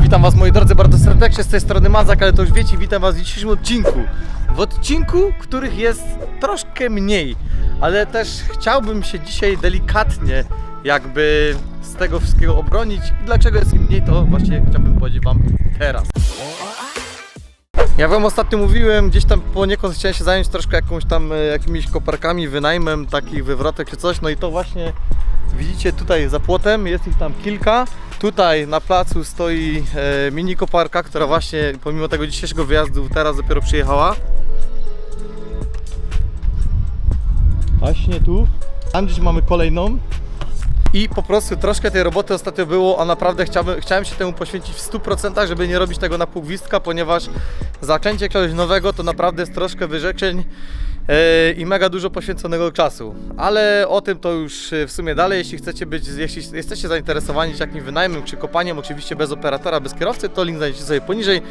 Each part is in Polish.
Witam was moi drodzy bardzo serdecznie, z tej strony Mazak, ale to już wiecie, witam was w dzisiejszym odcinku. W odcinku, których jest troszkę mniej, ale też chciałbym się dzisiaj delikatnie jakby z tego wszystkiego obronić. I dlaczego jest ich mniej, to właśnie chciałbym powiedzieć wam teraz. Ja wam ostatnio mówiłem, gdzieś tam poniekąd chciałem się zająć troszkę jakąś tam, e, jakimiś koparkami, wynajmem takich wywrotek czy coś, no i to właśnie widzicie tutaj za płotem, jest ich tam kilka. Tutaj na placu stoi e, mini koparka, która właśnie pomimo tego dzisiejszego wyjazdu teraz dopiero przyjechała. Właśnie tu. Gdzieś mamy kolejną. I po prostu troszkę tej roboty ostatnio było, a naprawdę chciałbym, chciałem się temu poświęcić w 100%, żeby nie robić tego na pół gwizdka, ponieważ zaczęcie czegoś nowego to naprawdę jest troszkę wyrzeczeń i mega dużo poświęconego czasu. Ale o tym to już e, w sumie dalej, jeśli chcecie być, jeśli jesteście zainteresowani jakimś wynajmem czy kopaniem, oczywiście bez operatora, bez kierowcy, to link znajdziecie sobie poniżej.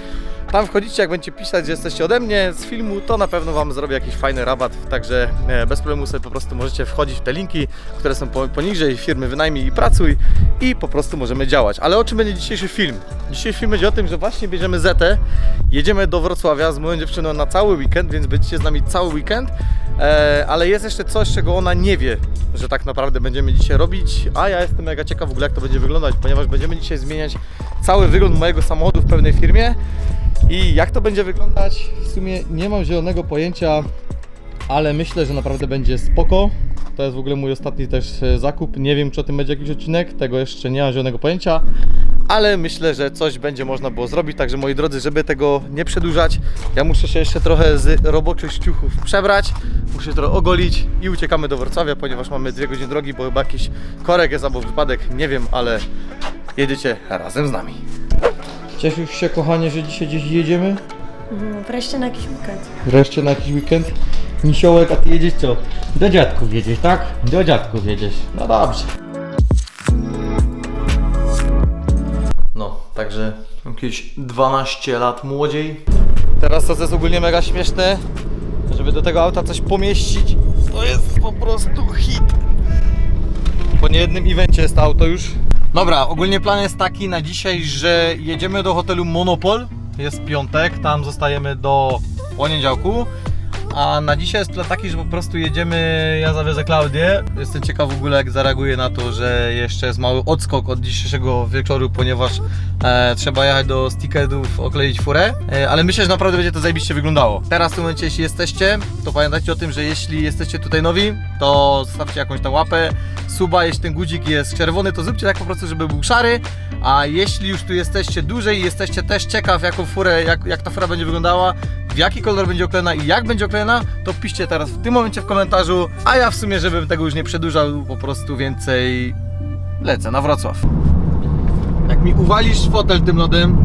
Tam wchodzicie, jak będziecie pisać, że jesteście ode mnie z filmu, to na pewno Wam zrobię jakiś fajny rabat, także e, bez problemu sobie po prostu możecie wchodzić w te linki, które są po- poniżej, firmy wynajmij i pracuj i po prostu możemy działać. Ale o czym będzie dzisiejszy film? Dzisiejszy film będzie o tym, że właśnie bierzemy Zetę, jedziemy do Wrocławia z moją dziewczyną na cały weekend, więc będziecie z nami cały weekend, e, ale jest jeszcze coś, czego ona nie wie, że tak naprawdę będziemy dzisiaj robić, a ja jestem mega ciekaw w ogóle jak to będzie wyglądać, ponieważ będziemy dzisiaj zmieniać cały wygląd mojego samochodu w pewnej firmie i jak to będzie wyglądać, w sumie nie mam zielonego pojęcia, ale myślę, że naprawdę będzie spoko. To jest w ogóle mój ostatni też e, zakup. Nie wiem, czy o tym będzie jakiś odcinek, tego jeszcze nie mam zielonego pojęcia, ale myślę, że coś będzie można było zrobić. Także moi drodzy, żeby tego nie przedłużać, ja muszę się jeszcze trochę z roboczych ściuchów przebrać, muszę się trochę ogolić i uciekamy do Wrocławia, ponieważ mamy dwie godziny drogi, bo chyba jakiś korek jest albo wypadek, nie wiem, ale jedziecie razem z nami. Cieszysz się, kochanie, że dzisiaj gdzieś jedziemy? No, wreszcie na jakiś weekend. Wreszcie na jakiś weekend. Misiołek, a ty jedziesz co? Do dziadków jedziesz, tak? Do dziadków jedziesz. No dobrze. Także jakieś 12 lat młodziej. Teraz to jest ogólnie mega śmieszne, żeby do tego auta coś pomieścić. To jest po prostu hit. Po niejednym evencie jest to auto już. Dobra, ogólnie plan jest taki na dzisiaj, że jedziemy do hotelu Monopol. Jest piątek, tam zostajemy do poniedziałku. A na dzisiaj jest plan taki, że po prostu jedziemy, ja zawiozę Klaudię. Jestem ciekaw w ogóle jak zareaguje na to, że jeszcze jest mały odskok od dzisiejszego wieczoru, ponieważ e, trzeba jechać do stickerów, okleić furę. E, ale myślę, że naprawdę będzie to zajebiście wyglądało. Teraz w tym momencie, jeśli jesteście, to pamiętajcie o tym, że jeśli jesteście tutaj nowi, to zostawcie jakąś tam łapę, suba, jeśli ten guzik jest czerwony, to zróbcie tak po prostu, żeby był szary. A jeśli już tu jesteście dłużej i jesteście też ciekaw, jaką furę, jak, jak ta fura będzie wyglądała, w jaki kolor będzie oklejona i jak będzie oklejona, to piszcie teraz w tym momencie w komentarzu. A ja w sumie, żebym tego już nie przedłużał, po prostu więcej lecę na Wrocław. Jak mi uwalisz fotel tym lodem,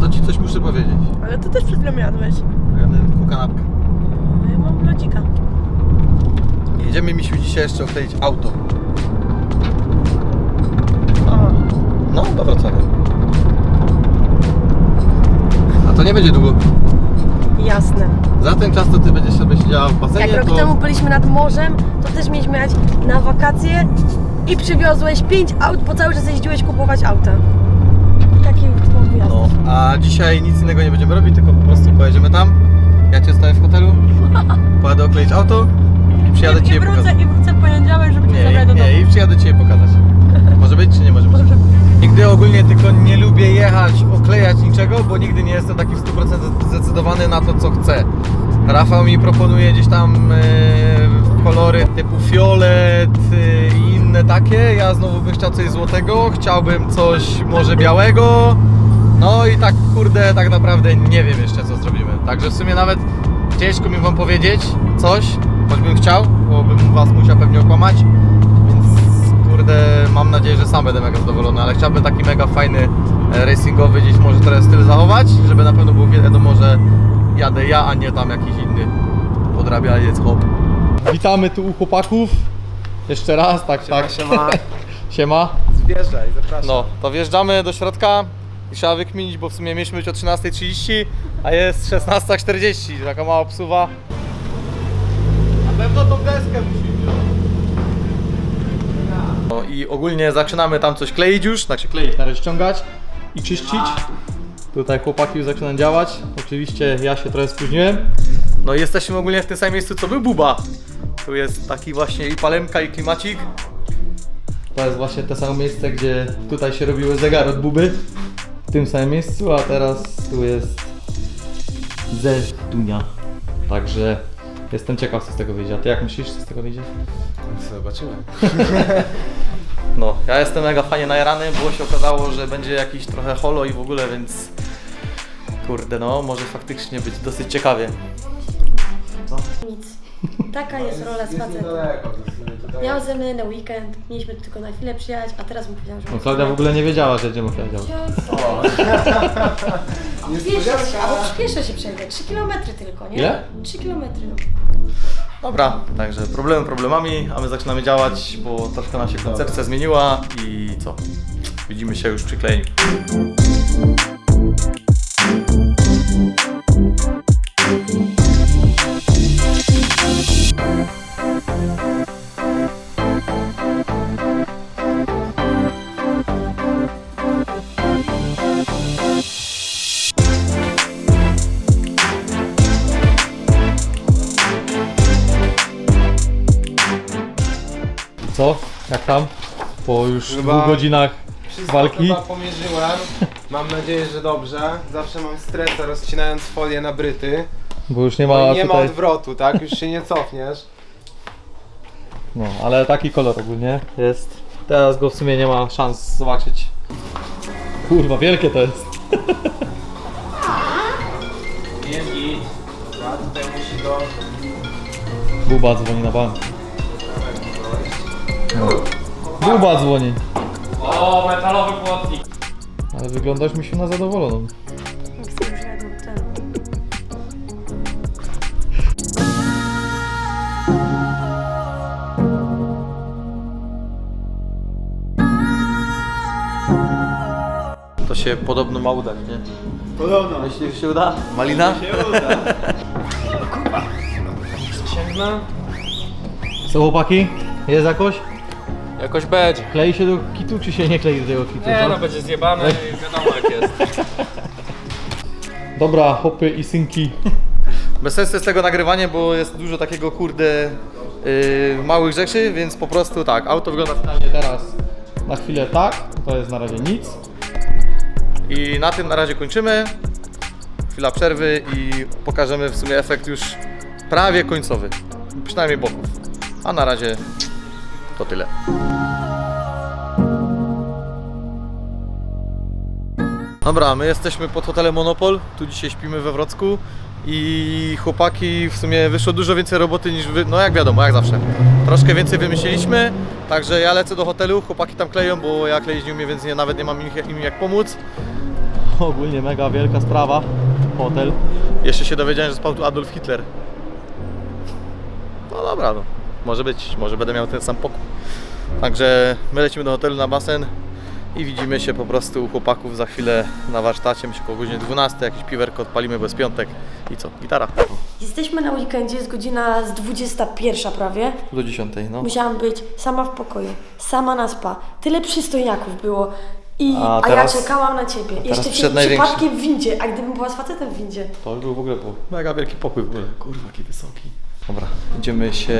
to ci coś muszę powiedzieć. Ale ty też przed chwilą jadłeś. Jadę ku kanapkę. No ja mam lodzika. Jedziemy misiu dzisiaj jeszcze okleić auto. O, No, do Wrocławia. A to nie będzie długo. jasne. Za ten czas to ty będziesz sobie siedziała w basenie, Jak rok to... temu byliśmy nad morzem, to też mieliśmy jechać na wakacje i przywiozłeś 5 aut, bo cały czas jeździłeś kupować auta. Taki wyjazd. No, a dzisiaj nic innego nie będziemy robić, tylko po prostu pojedziemy tam. Ja cię zostawię w hotelu, pojadę okleić auto i przyjadę ci je pokazać. i wrócę w poniedziałek, żeby Nie, nie, i przyjadę ci je pokazać. Może być, czy nie może być? Nigdy ogólnie tylko nie lubię jechać, oklejać niczego, bo nigdy nie jestem taki w 100% zdecydowany na to, co chcę. Rafał mi proponuje gdzieś tam e, kolory typu fiolet e, i inne takie. Ja znowu bym chciał coś złotego, chciałbym coś może białego. No i tak kurde, tak naprawdę nie wiem jeszcze co zrobimy. Także w sumie nawet ciężko mi wam powiedzieć coś, choćbym chciał, bo bym was musiał pewnie okłamać. Więc kurde, mam nadzieję, że sam będę mega zadowolony, ale chciałbym taki mega fajny e, racingowy gdzieś może teraz styl zachować, żeby na pewno było wiadomo, że jadę ja, a nie tam jakiś inny podrabianiec hop. Witamy tu u chłopaków. Jeszcze raz, tak, tak. Siema, Siema. zbierzaj, zapraszam. No, to wjeżdżamy do środka i trzeba wykminić, bo w sumie mieliśmy być o 13.30, a jest 16.40, taka mała psuwa. Pewno tą deskę musi. No i ogólnie zaczynamy tam coś kleić już, znaczy kleić, na razie ściągać i czyścić. Tutaj chłopaki już zaczynają działać. Oczywiście ja się trochę spóźniłem. No i jesteśmy ogólnie w tym samym miejscu co był Buba. Tu jest taki właśnie i palemka i klimacik. To jest właśnie to samo miejsce, gdzie tutaj się robiły zegary od Buby. W tym samym miejscu, a teraz tu jest ze Dunia. Także jestem ciekaw co z tego wyjdzie. A ty jak myślisz co z tego wyjdzie? Zobaczymy. No, ja jestem mega fajnie najarany, bo się okazało, że będzie jakiś trochę holo i w ogóle, więc kurde no, może faktycznie być dosyć ciekawie. Nic. Taka jest rola z facetem. Miał ze mnie na weekend, mieliśmy tylko na chwilę przyjechać, a teraz mu powiedział, że... No Klaudia w ogóle nie wiedziała, że będziemy działać. Spieszę się, albo śpieszę się przejdę. 3 km tylko, nie? Ile? 3 km. No. Dobra, także problemy problemami, a my zaczynamy działać, bo troszkę nam się koncepcja zmieniła i co? Widzimy się już przy klejeniu. Już Chyba- dwóch godzinach Wszystko walki? chyba pomierzyłem. Mam nadzieję, że dobrze. Zawsze mam stresa rozcinając folię na bryty. Bo już nie No ma i nie ma tutaj... odwrotu, tak? Już się nie cofniesz. No, ale taki kolor ogólnie jest. Teraz go w sumie nie ma szans zobaczyć. Kurwa, wielkie to jest. Jest git. A tutaj musi go... Buba dzwoni na bank. No. Buba dzwoni. O, metalowy płotnik. Ale wyglądasz mi się na zadowoloną. To się podobno ma udać, nie? Podobno. Że się uda? Malina? Sięgnę? Co chłopaki? Jest jakoś? Jakoś będzie. Klei się do kitu, czy się nie klei do tego kitu? Nie no, będzie zjebane i wiadomo jak jest. Dobra, hopy i synki. Bez sensu jest tego nagrywanie, bo jest dużo takiego kurde yy, małych rzeczy, więc po prostu tak, auto wygląda finalnie teraz na chwilę tak, to jest na razie nic. I na tym na razie kończymy. Chwila przerwy i pokażemy w sumie efekt już prawie końcowy, przynajmniej boków. A na razie to tyle. Dobra, my jesteśmy pod hotelem Monopol, tu dzisiaj śpimy we Wrocku i chłopaki w sumie wyszło dużo więcej roboty niż wy, no jak wiadomo, jak zawsze. Troszkę więcej wymyśliliśmy, także ja lecę do hotelu, chłopaki tam kleją, bo ja kleić nie umiem, więc nie, nawet nie mam im, im jak pomóc. Ogólnie mega wielka sprawa, hotel. Jeszcze się dowiedziałem, że spał tu Adolf Hitler. No dobra, no. Może być, może będę miał ten sam pokój. Także my lecimy do hotelu na basen i widzimy się po prostu u chłopaków za chwilę na warsztacie. Myślę około godziny 12, jakieś piwerko odpalimy, jest piątek. I co? Gitara. Jesteśmy na weekendzie, jest godzina z 21 prawie. Do 10, no. Musiałam być sama w pokoju, sama na spa. Tyle przystojniaków było. I, A a, teraz- ja czekałam na ciebie. Jeszcze przed przypadkiem w windzie, a gdybym była z facetem w windzie. To był w ogóle był mega wielki pokój w ogóle. Kurwa, jaki wysoki. Dobra, idziemy się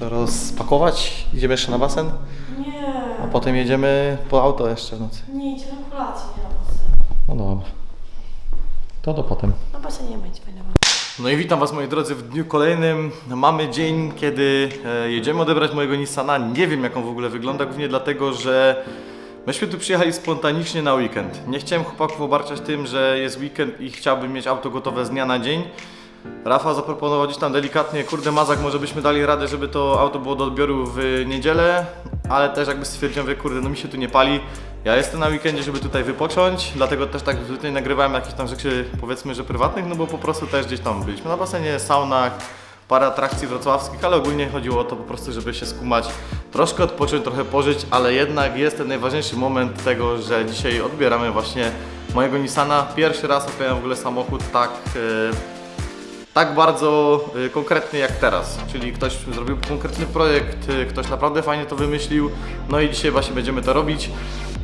rozpakować. Idziemy jeszcze na basen, Nie, a potem jedziemy po auto jeszcze w nocy. nie idziemy na kolację, nie na basen. No dobra. To do potem. Na basenie będzie fajna No i witam Was moi drodzy w dniu kolejnym. Mamy dzień, kiedy e, jedziemy odebrać mojego Nissana. Nie wiem jak on w ogóle wygląda, głównie dlatego, że myśmy tu przyjechali spontanicznie na weekend. Nie chciałem chłopaków obarczać tym, że jest weekend i chciałbym mieć auto gotowe z dnia na dzień. Rafa zaproponował gdzieś tam delikatnie, kurde Mazak, może byśmy dali radę, żeby to auto było do odbioru w niedzielę, ale też jakby stwierdziłem, że kurde, no mi się tu nie pali. Ja jestem na weekendzie, żeby tutaj wypocząć, dlatego też tak tutaj nagrywałem jakieś tam rzeczy, powiedzmy, że prywatnych, no bo po prostu też gdzieś tam byliśmy na basenie, saunach, parę atrakcji wrocławskich, ale ogólnie chodziło o to po prostu, żeby się skumać, troszkę odpocząć, trochę pożyć, ale jednak jest ten najważniejszy moment tego, że dzisiaj odbieramy właśnie mojego Nissana. Pierwszy raz odbieram w ogóle samochód tak... e, tak bardzo y, konkretny jak teraz. Czyli ktoś zrobił konkretny projekt, y, ktoś naprawdę fajnie to wymyślił, no i dzisiaj właśnie będziemy to robić.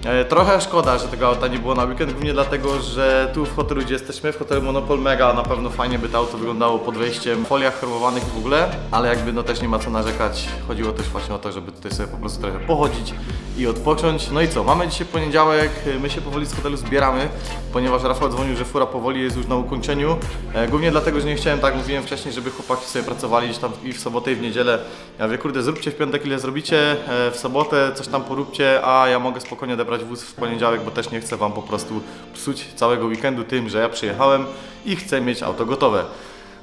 E, Trochę szkoda, że tego auta nie było na weekend, głównie dlatego, że tu w hotelu, gdzie jesteśmy, w hotelu Monopol Mega, na pewno fajnie by to auto wyglądało pod wejściem, w foliach chromowanych w ogóle, ale jakby no też nie ma co narzekać. Chodziło też właśnie o to, żeby tutaj sobie po prostu trochę pochodzić i odpocząć. No i co, mamy dzisiaj poniedziałek, my się powoli z hotelu zbieramy, ponieważ Rafał dzwonił, że fura powoli jest już na ukończeniu. E, Głównie dlatego, że nie chciałem, tak mówiłem wcześniej, żeby chłopaki sobie pracowali gdzieś tam i w sobotę i w niedzielę. Ja mówię, kurde, zróbcie w piątek ile zrobicie, e, w sobotę coś tam poróbcie, a ja mogę spokojnie odebrać wóz w poniedziałek, bo też nie chcę Wam po prostu psuć całego weekendu tym, że ja przyjechałem i chcę mieć auto gotowe.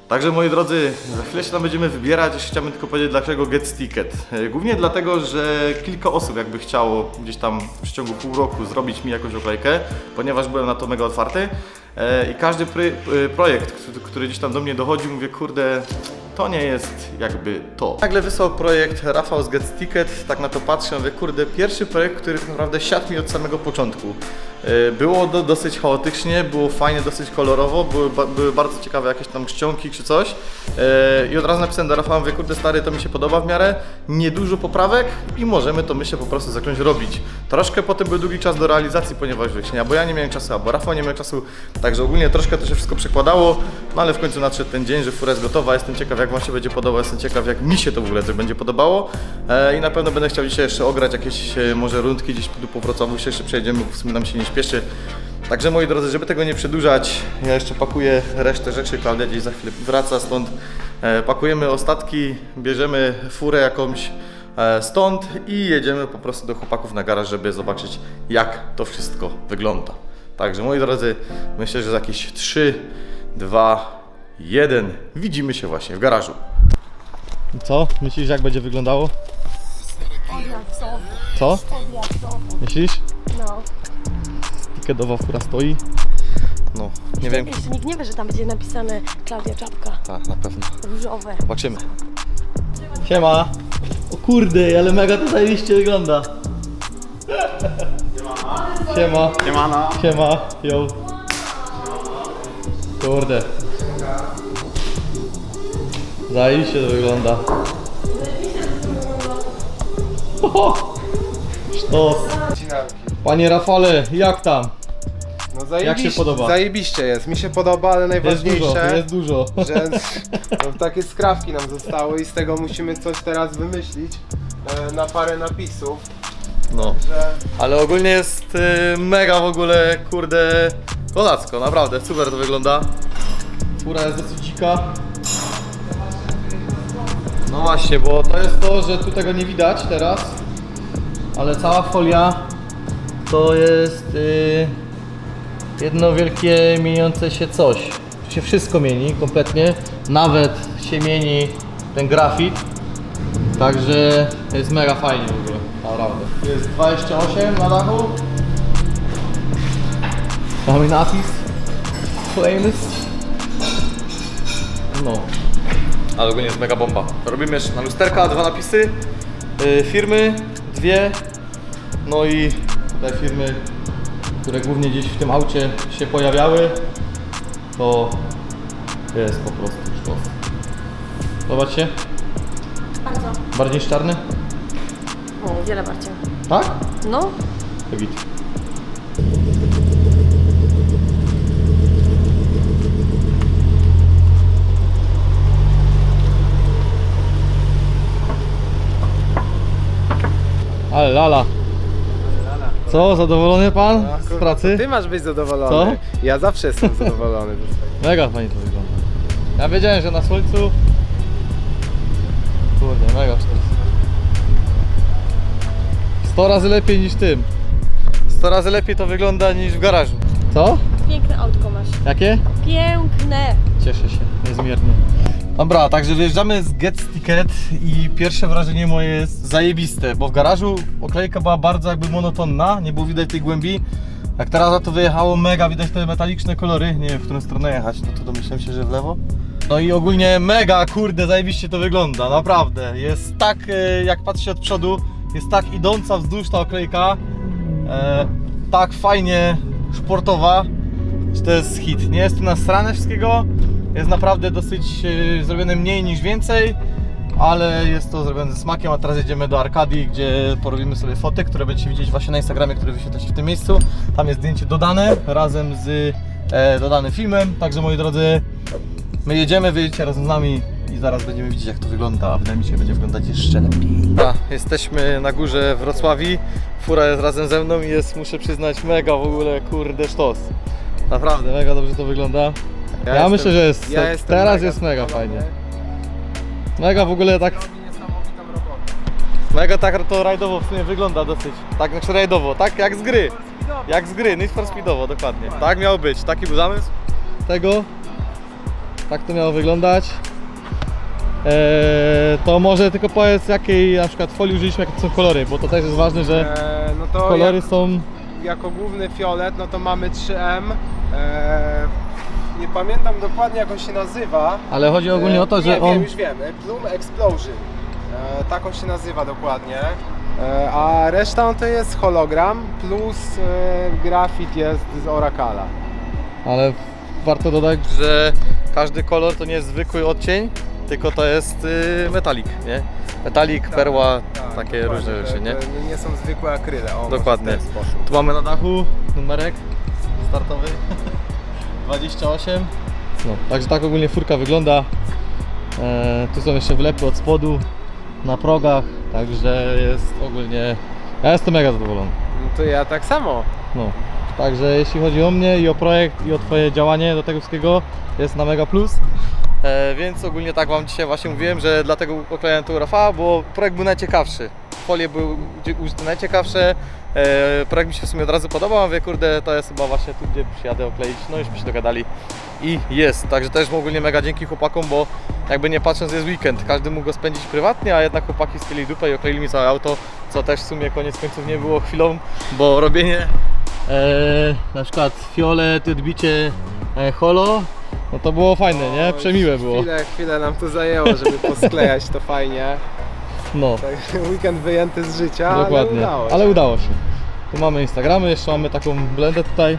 Także moi drodzy, za chwilę się tam będziemy wybierać. Jeszcze chciałbym tylko powiedzieć, dlaczego Get Ticket. E, Głównie dlatego, że kilka osób jakby chciało gdzieś tam w przeciągu pół roku zrobić mi jakąś oklejkę, ponieważ byłem na to mega otwarty. E, I każdy e, projekt, który gdzieś tam do mnie dochodzi, mówię, kurde, to nie jest jakby to. Nagle wysłał projekt Rafał z Get Ticket, tak na to patrzę, mówię, kurde, pierwszy projekt, który tak naprawdę siadł mi od samego początku. E, Było do, dosyć chaotycznie, było fajnie, dosyć kolorowo, były, ba, były bardzo ciekawe jakieś tam czcionki czy coś. E, I od razu napisałem do Rafała, mówię, kurde stary, to mi się podoba w miarę, niedużo poprawek i możemy to myślę po prostu zacząć robić. Troszkę potem był długi czas do realizacji, ponieważ wyjaśnienia, bo ja nie miałem czasu, albo Rafał nie miał czasu, także ogólnie troszkę to się wszystko przekładało, no ale w końcu nadszedł ten dzień, że fura jest gotowa, jestem ciekaw jak Wam się będzie podobało, jestem ciekaw jak mi się to w ogóle też będzie podobało e, i na pewno będę chciał dzisiaj jeszcze ograć jakieś e, może rundki gdzieś tu po Wrocławiu się jeszcze przejedziemy, bo w sumie nam się nie śpieszy. Także moi drodzy, żeby tego nie przedłużać, ja jeszcze pakuję resztę rzeczy, Klaudia gdzieś za chwilę wraca stąd. E, pakujemy ostatki, bierzemy furę jakąś e, stąd i jedziemy po prostu do chłopaków na garaż, żeby zobaczyć jak to wszystko wygląda. Także moi drodzy, myślę, że za jakieś 3, 2, 1 widzimy się właśnie w garażu. Co? Myślisz jak będzie wyglądało? Co? Myślisz? No. Tikedowa fura stoi. No, nie wiem. Jeszcze nikt nie wie, że tam będzie napisane Klaudia Czapka. Tak, na pewno. Różowe. Zobaczymy. Siema. O kurde, ale mega to zajebiście wygląda. Siema. Siemano. Siema. Yo. Kurde. Zajebiście to wygląda. Oho. Sztos. Panie Rafale, jak tam? No zajebiście, podoba? Zajebiście jest, mi się podoba, ale Jest najważniejsze, dużo, jest dużo. że no, takie skrawki nam zostały i z tego musimy coś teraz wymyślić e, na parę napisów, No. że Ale ogólnie jest y, mega w ogóle, kurde, kozacko, naprawdę, super to wygląda. Fura jest dosyć dzika. No właśnie, bo to jest to, że tu tego nie widać teraz, ale cała folia to jest y, jedno wielkie mieniące się coś. Tu się wszystko mieni kompletnie, nawet się mieni ten grafit. Także jest mega fajnie w ogóle, naprawdę. Tu jest 28 na dachu. Mamy napis Flames. No. Ale ogólnie jest mega bomba. Robimy jeszcze na lusterka dwa napisy. Yy, firmy, dwie. No i tutaj firmy, które głównie gdzieś w tym aucie się pojawiały. To jest po prostu sztos. Zobaczcie. Bardzo. Bardziej niż czarny? O, wiele bardziej. Tak? No. To git. Ale lala. Co, zadowolony pan z pracy? ty masz być zadowolony. Ja zawsze jestem zadowolony. Mega fajnie to wygląda. Ja wiedziałem, że na słońcu... Kurde, mega sztos. 100 razy lepiej niż tym. 100 razy lepiej to wygląda niż w garażu. Co? Piękne autko masz. Jakie? Piękne. Cieszę się, niezmiernie. Dobra, także wyjeżdżamy z Get Ticket i pierwsze wrażenie moje jest zajebiste, bo w garażu oklejka była bardzo jakby monotonna, nie było widać tej głębi. Jak teraz za to wyjechało, mega widać te metaliczne kolory, nie wiem w którą stronę jechać, no to domyślam się, że w lewo. No i ogólnie mega, kurde, zajebiście to wygląda, naprawdę. Jest tak, e, jak patrzy od przodu, jest tak idąca wzdłuż ta oklejka, e, tak fajnie sportowa, że to jest hit. Nie jest tu na stronę wszystkiego, jest naprawdę dosyć e, zrobione mniej niż więcej, ale jest to zrobione ze smakiem, a teraz jedziemy do Arkadii, gdzie porobimy sobie foty, które będziecie widzieć właśnie na Instagramie, które wyświetla się w tym miejscu. Tam jest zdjęcie dodane razem z e, dodanym filmem, także moi drodzy, my jedziemy, wyjedziecie razem z nami i zaraz będziemy widzieć jak to wygląda, a wydaje mi się, że będzie wyglądać jeszcze lepiej. A, jesteśmy na górze Wrocławi, fura jest razem ze mną i jest, muszę przyznać, mega w ogóle, kurde, sztos. Naprawdę, mega dobrze to wygląda. Ja, jestem- myślę, że jest, ja jestem teraz jest mega zadowolony. fajnie. Mega w ogóle tak, Robi niesamowitą robotę. mega tak to rajdowo w sumie wygląda dosyć. Tak, znaczy rajdowo, tak jak z gry. Jak z gry, Need for Speedowo, dokładnie. Tak miało być, taki był zamysł. Tego, tak to miało wyglądać. Eee, to może tylko powiedz jakiej na przykład folii użyliśmy, jakie są kolory, bo to też jest ważne, że E, no to kolory jak, są... jako główny fiolet, no to mamy 3M. E, nie pamiętam dokładnie jak on się nazywa. Ale chodzi ogólnie o to, E, że nie, on... wiem, już wiemy. Plume Explosion. E, tak on się nazywa dokładnie. E, a reszta to jest hologram plus e, grafit jest z Oracala. Ale warto dodać, że każdy kolor to nie jest zwykły odcień, tylko to jest y, metalik, nie? Metalik, perła, takie Tak, dokładnie. różne rzeczy, nie? To nie są zwykłe akryle. O, Dokładnie. może w ten sposób. Tu mamy na dachu numerek startowy 28. No, także tak ogólnie furka wygląda. E, tu są jeszcze wlepy od spodu na progach, także jest ogólnie. Ja jestem mega zadowolony. No to ja tak samo. No. Także jeśli chodzi o mnie i o projekt i o Twoje działanie do tego wszystkiego jest na mega plus. E, więc ogólnie tak Wam dzisiaj właśnie mówiłem, że dlatego oklejałem tu Rafała, bo projekt był najciekawszy. Folie były najciekawsze. E, projekt mi się w sumie od razu podobał, mówię kurde to jest chyba właśnie tu gdzie przyjadę okleić, no już się dogadali i jest. Także też ogólnie mega dzięki chłopakom, bo jakby nie patrząc jest weekend, każdy mógł go spędzić prywatnie, a jednak chłopaki spieli dupę i okleili mi całe auto, co też w sumie koniec końców nie było chwilą, bo robienie e, na przykład fiolet, odbicie e, holo, no to było fajne, nie? Przemiłe było. Chwilę, chwilę nam to zajęło, żeby posklejać to fajnie. No, Tak, weekend wyjęty z życia, dokładnie. ale udało się. Ale udało się. Tu mamy Instagramy, jeszcze mamy taką blendę tutaj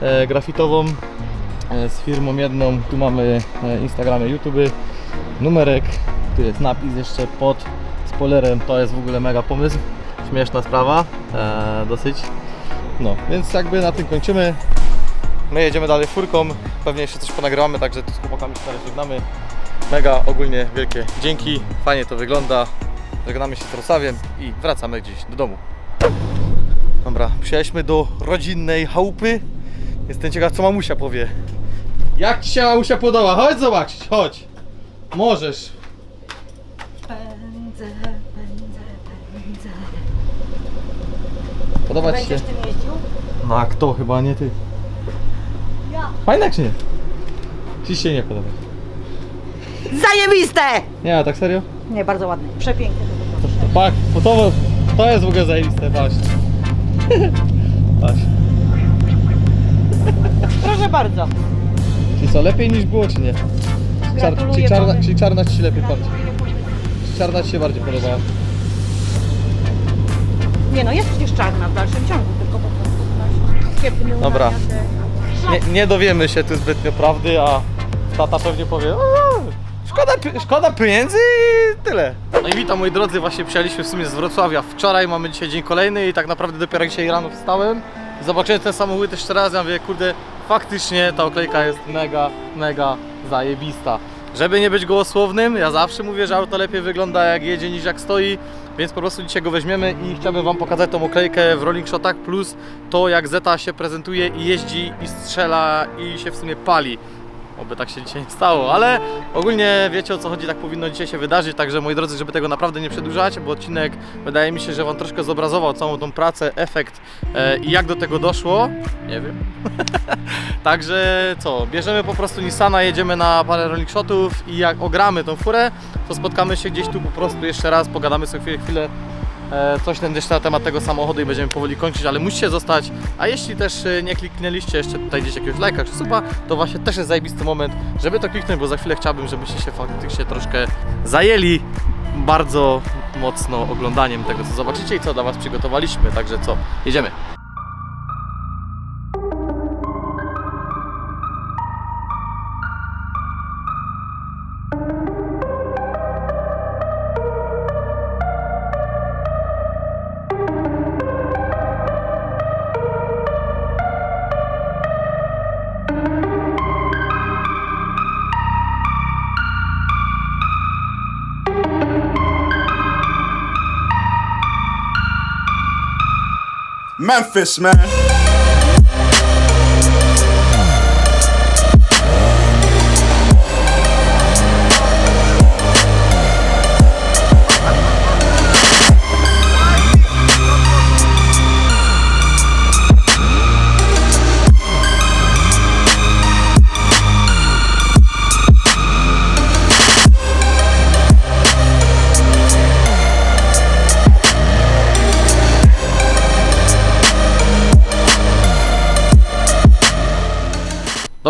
e, grafitową e, z firmą jedną. Tu mamy e, Instagramy, YouTube, numerek. Tu jest napis jeszcze pod spoilerem. To jest w ogóle mega pomysł. Śmieszna sprawa, e, dosyć. No, więc jakby na tym kończymy. My jedziemy dalej furką, pewnie jeszcze coś ponagrywamy, także tu z chłopakami się teraz żegnamy. Mega ogólnie wielkie dzięki, fajnie to wygląda. Żegnamy się z Wrocławiem i wracamy gdzieś do domu. Dobra, przyjechaliśmy do rodzinnej chałupy. Jestem ciekaw, co mamusia powie. Jak ci się mamusia podoba? Chodź zobaczyć, chodź. Możesz. Pędzę, pędzę, pędzę. Podoba ci się? Będziesz tym jeździł? No a kto? Chyba nie ty. Ja. Fajne czy nie? Ci się nie podoba. Zajebiste! Nie, a tak serio? Nie, bardzo ładny. Przepiękny. To, to, pak, to, to, jest w ogóle zajebiste. Patrz. Proszę bardzo. Czyli co, lepiej niż było, czy nie? Czar, Gratuluję czy, czarna, panu. czarna ci się lepiej bardziej? Czy czarna ci się bardziej podobała? Nie no, jest przecież czarna w dalszym ciągu, tylko po prostu masz Dobra. ubrania Nie, nie dowiemy się tu zbytnio prawdy, a tata pewnie powie "O, szkoda, pi- szkoda pieniędzy i tyle. No i witam moi drodzy, właśnie przyjechaliśmy w sumie z Wrocławia wczoraj, mamy dzisiaj dzień kolejny i tak naprawdę dopiero dzisiaj rano wstałem zobaczyłem ten samochód jeszcze raz, ja mówię kurde, faktycznie ta oklejka jest mega, mega zajebista. Żeby nie być gołosłownym, ja zawsze mówię, że auto lepiej wygląda jak jedzie niż jak stoi, więc po prostu dzisiaj go weźmiemy i chciałbym Wam pokazać tą oklejkę w rolling shotach plus to jak Zeta się prezentuje i jeździ i strzela i się w sumie pali. Oby tak się dzisiaj nie stało, ale ogólnie wiecie o co chodzi, tak powinno dzisiaj się wydarzyć, także moi drodzy, żeby tego naprawdę nie przedłużać, bo odcinek wydaje mi się, że Wam troszkę zobrazował całą tą pracę, efekt e, i jak do tego doszło, nie wiem. także co, bierzemy po prostu Nissana, jedziemy na parę rolling shotów i jak ogramy tą furę, to spotkamy się gdzieś tu po prostu jeszcze raz, pogadamy sobie chwilę, chwilę coś ten jeszcze na temat tego samochodu i będziemy powoli kończyć, ale musicie zostać. A jeśli też e, nie kliknęliście jeszcze tutaj gdzieś jakiegoś lajka czy suba, to właśnie też jest zajebisty moment, żeby to kliknąć, bo za chwilę chciałbym, żebyście się faktycznie troszkę zajęli bardzo mocno oglądaniem tego, co zobaczycie i co dla Was przygotowaliśmy. Także co, jedziemy. Memphis, man.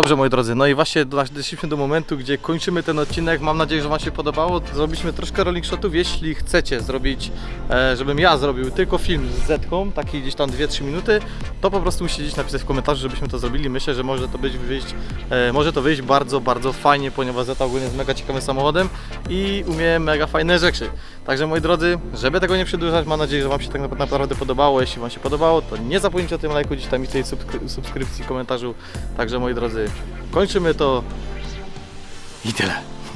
Dobrze moi drodzy, no i właśnie do- doszliśmy do momentu, gdzie kończymy ten odcinek. Mam nadzieję, że Wam się podobało. Zrobiliśmy troszkę rolling shotów. Jeśli chcecie zrobić, e, żebym ja zrobił tylko film z Zetką, taki gdzieś tam 2-3 minuty, to po prostu musicie gdzieś napisać w komentarzu, żebyśmy to zrobili. Myślę, że może to być wyjść, e, może to wyjść bardzo, bardzo fajnie, ponieważ Zeta ogólnie jest mega ciekawym samochodem i umie mega fajne rzeczy. Także moi drodzy, żeby tego nie przedłużać, mam nadzieję, że Wam się tak nap- naprawdę podobało. Jeśli Wam się podobało, to nie zapomnijcie o tym lajku, gdzieś tam i tej subskry- subskrypcji, komentarzu. Także moi drodzy, kończymy to i tyle.